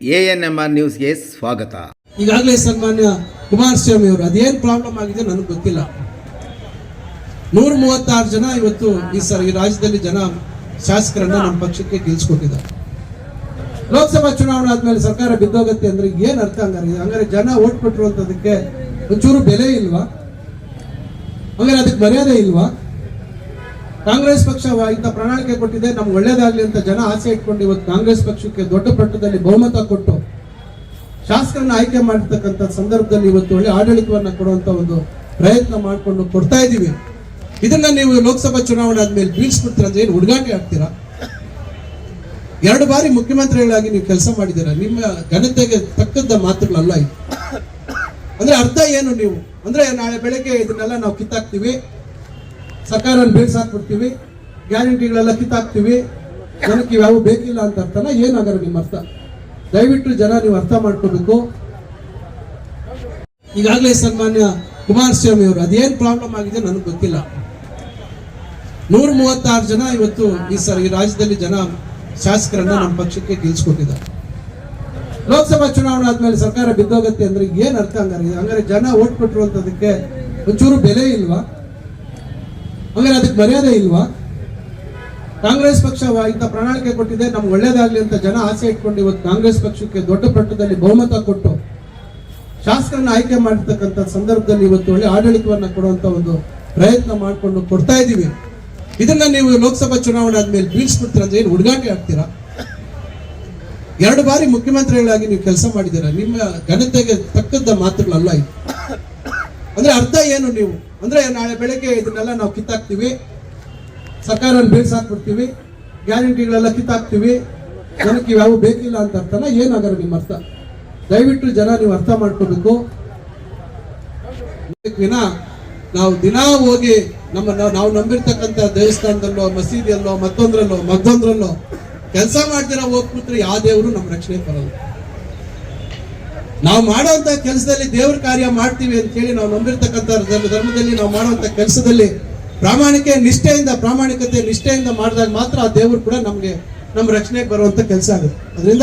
ANMR ನ್ಯೂಸ್ಗೆ ಸ್ವಾಗತ. ಈಗಾಗಲೇ ಸನ್ಮಾನ್ಯ ಕುಮಾರಸ್ವಾಮಿ ಅವರು ಅದೇನ್ ಪ್ರಾಬ್ಲಮ್ ಆಗಿದೆ ನನಗೆ ಗೊತ್ತಿಲ್ಲ. ನೂರ ಮೂವತ್ತಾರು ಜನ ಇವತ್ತು ಈ ಸರ್ ಈ ರಾಜ್ಯದಲ್ಲಿ ಜನ ಶಾಸಕರನ್ನ ನಮ್ಮ ಪಕ್ಷಕ್ಕೆ ಗೆಲ್ಸ್ಕೊಟ್ಟಿದ್ದಾರೆ. ಲೋಕಸಭಾ ಚುನಾವಣೆ ಆದ್ಮೇಲೆ ಸರ್ಕಾರ ಬಿದ್ದೋಗತ್ತೆ ಅಂದ್ರೆ ಏನ್ ಅರ್ಥ ಹಂಗಾರೆ? ಹಂಗಾರೆ ಜನ ಓಟ್ ಕೊಟ್ಟರು ಅಂತದಕ್ಕೆ ಒಂಚೂರು ಬೆಲೆ ಇಲ್ವಾ? ಹಂಗಾರೆ ಅದಕ್ಕೆ ಮರ್ಯಾದೆ ಇಲ್ವಾ? ಕಾಂಗ್ರೆಸ್ ಪಕ್ಷ ಇಂಥ ಪ್ರಣಾಳಿಕೆ ಕೊಟ್ಟಿದೆ, ನಮ್ಗೆ ಒಳ್ಳೇದಾಗ್ಲಿ ಅಂತ ಜನ ಆಸೆ ಇಟ್ಕೊಂಡು ಇವತ್ತು ಕಾಂಗ್ರೆಸ್ ಪಕ್ಷಕ್ಕೆ ದೊಡ್ಡ ಪಟ್ಟದಲ್ಲಿ ಬಹುಮತ ಕೊಟ್ಟು ಶಾಸಕರನ್ನ ಆಯ್ಕೆ ಮಾಡಿರ್ತಕ್ಕಂಥ ಸಂದರ್ಭದಲ್ಲಿ ಇವತ್ತು ಒಳ್ಳೆ ಆಡಳಿತವನ್ನ ಕೊಡುವಂತ ಒಂದು ಪ್ರಯತ್ನ ಮಾಡಿಕೊಂಡು ಕೊಡ್ತಾ ಇದ್ದೀವಿ ಇದನ್ನ ನೀವು ಲೋಕಸಭಾ ಚುನಾವಣೆ ಆದ್ಮೇಲೆ ಬೀಳ್ಸ್ಬಿಡ್ತೀರ ಅಂದ್ರೆ ಏನು ಹುಡುಗಾಟೆ ಆಗ್ತೀರಾ? ಎರಡು ಬಾರಿ ಮುಖ್ಯಮಂತ್ರಿಗಳಾಗಿ ನೀವು ಕೆಲಸ ಮಾಡಿದ್ದೀರಾ? ನಿಮ್ಮ ಘನತೆಗೆ ತಕ್ಕದ್ದ ಮಾತುಗಳಲ್ಲ ಇದು. ಅಂದ್ರೆ ಅರ್ಥ ಏನು ನೀವು? ಅಂದ್ರೆ ನಾಳೆ ಬೆಳಗ್ಗೆ ಇದನ್ನೆಲ್ಲ ನಾವು ಕಿತ್ತಾಕ್ತಿವಿ. ಸರ್ಕಾರ ಬೀಳ್ಸಾಕ್ಬಿಡ್ತೀವಿ ಗ್ಯಾರಂಟಿಗಳೆಲ್ಲ ಕಿತ್ತಾಕ್ತಿವಿ, ಜನಕ್ಕೆ ಯಾವ ಬೇಕಿಲ್ಲ ಅಂತ ಅರ್ಥನ ಏನಾಗಲ್ಲ ನಿಮ್ಮ ಅರ್ಥ. ದಯವಿಟ್ಟು ಜನ ನೀವು ಅರ್ಥ ಮಾಡ್ಕೋಬೇಕು. ಈಗಾಗಲೇ ಸನ್ಮಾನ್ಯ ಕುಮಾರಸ್ವಾಮಿ ಅವರು, ಅದೇನ್ ಪ್ರಾಬ್ಲಮ್ ಆಗಿದೆ ನನಗೆ ಗೊತ್ತಿಲ್ಲ. ನೂರ ಮೂವತ್ತಾರು ಜನ ಇವತ್ತು ಈ ಸರ್ ಈ ರಾಜ್ಯದಲ್ಲಿ ಜನ ಶಾಸಕರನ್ನ ನಮ್ಮ ಪಕ್ಷಕ್ಕೆ ಗೆಲ್ಸ್ಕೊಟ್ಟಿದ್ದಾರೆ. ಲೋಕಸಭಾ ಚುನಾವಣೆ ಆದ್ಮೇಲೆ ಸರ್ಕಾರ ಬಿದ್ದೋಗತ್ತೆ ಅಂದ್ರೆ ಏನ್ ಅರ್ಥ ಹಂಗಾರೆ? ಹಂಗಾರೆ ಜನ ಓಟ್ ಕೊಟ್ಟರು ಅಂತದಕ್ಕೆ ಒಂಚೂರು ಬೆಲೆ ಇಲ್ವಾ? ಹಂಗಾರೆ ಬರೆಯೋದೇ ಇಲ್ವಾ? ಕಾಂಗ್ರೆಸ್ ಪಕ್ಷ ಇಂಥ ಪ್ರಣಾಳಿಕೆ ಕೊಟ್ಟಿದೆ, ನಮ್ಗೆ ಒಳ್ಳೇದಾಗ್ಲಿ ಅಂತ ಜನ ಆಸೆ ಇಟ್ಕೊಂಡು ಇವತ್ತು ಕಾಂಗ್ರೆಸ್ ಪಕ್ಷಕ್ಕೆ ದೊಡ್ಡ ಪಟ್ಟದಲ್ಲಿ ಬಹುಮತ ಕೊಟ್ಟು ಶಾಸಕರನ್ನ ಆಯ್ಕೆ ಮಾಡಿರ್ತಕ್ಕಂಥ ಸಂದರ್ಭದಲ್ಲಿ ಇವತ್ತು ಒಳ್ಳೆ ಆಡಳಿತವನ್ನ ಕೊಡುವಂತ ಒಂದು ಪ್ರಯತ್ನ ಮಾಡಿಕೊಂಡು ಕೊಡ್ತಾ ಇದ್ದೀವಿ. ಇದನ್ನ ನೀವು ಲೋಕಸಭಾ ಚುನಾವಣೆ ಆದ್ಮೇಲೆ ಬೀಳ್ಸ್ಬಿಡ್ತೀರ ಅಂದ್ರೆ ಏನು ಹುಡುಗಾಟ ಆಗ್ತೀರಾ ಎರಡು ಬಾರಿ ಮುಖ್ಯಮಂತ್ರಿಗಳಾಗಿ ನೀವು ಕೆಲಸ ಮಾಡಿದ್ದೀರಾ? ನಿಮ್ಮ ಘನತೆಗೆ ತಕ್ಕದ್ದ ಮಾತುಗಳಲ್ಲ ಇದು. ಅಂದ್ರೆ ಅರ್ಥ ಏನು ನೀವು? ಅಂದ್ರೆ ನಾಳೆ ಬೆಳಗ್ಗೆ ಇದನ್ನೆಲ್ಲ ನಾವು ಕಿತ್ತಾಕ್ತಿವಿ. ಸರ್ಕಾರ ಬೀಳ್ಸಾಕ್ಬಿಡ್ತೀವಿ ಗ್ಯಾರಂಟಿಗಳೆಲ್ಲ ಕಿತ್ತಾಕ್ತಿವಿ. ಜನಕ್ಕೆ ಯಾವು ಬೇಕಿಲ್ಲ ಅಂತ ಅರ್ಥನ ಏನಾಗಲ್ಲ ನಿಮ್ಮ ಅರ್ಥ. ದಯವಿಟ್ಟು ಜನ ನೀವು ಅರ್ಥ ಮಾಡ್ಕೋಬೇಕು. ವಿನ ನಾವು ದಿನಾ ಹೋಗಿ ನಮ್ಮ ನಾವು- ನಂಬಿರ್ತಕ್ಕಂಥ ದೇವಸ್ಥಾನದಲ್ಲೋ, ಮಸೀದಿಯಲ್ಲೋ, ಮತ್ತೊಂದ್ರಲ್ಲೋ ಮತ್ತೊಂದ್ರಲ್ಲೋ, ಕೆಲಸ ಮಾಡ್ದಿರ ಹೋಗ್ಬಿಟ್ರೆ ಯಾವ ದೇವರು ನಮ್ಮ ರಕ್ಷಣೆ ಬರಲ್ಲ. ನಾವು ಮಾಡುವಂತ ಕೆಲಸದಲ್ಲಿ ದೇವರ ಕಾರ್ಯ ಮಾಡ್ತೀವಿ ಅಂತ ಹೇಳಿ ನಾವು ನಂಬಿರ್ತಕ್ಕಂಥ ಧರ್ಮ- ಧರ್ಮದಲ್ಲಿ ನಾವು ಮಾಡುವಂತ ಕೆಲಸದಲ್ಲಿ ಪ್ರಾಮಾಣಿಕ ನಿಷ್ಠೆಯಿಂದ, ಪ್ರಾಮಾಣಿಕತೆ ನಿಷ್ಠೆಯಿಂದ ಮಾಡಿದಾಗ ಮಾತ್ರ ಆ ದೇವರು ಕೂಡ ನಮಗೆ ನಮ್ಮ ರಕ್ಷಣೆಗೆ ಬರುವಂತ ಕೆಲಸ ಆಗುತ್ತೆ. ಅದರಿಂದ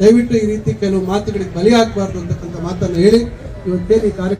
ದಯವಿಟ್ಟು ಈ ರೀತಿ ಕೆಲವು ಮಾತುಗಳಿಗೆ ಬಲಿ ಹಾಕಬಾರ್ದು ಅಂತಕ್ಕಂಥ ಮಾತನ್ನು ಹೇಳಿ. ಇವತ್ತೇನು ಈ ಕಾರ್ಯಕ್ರಮ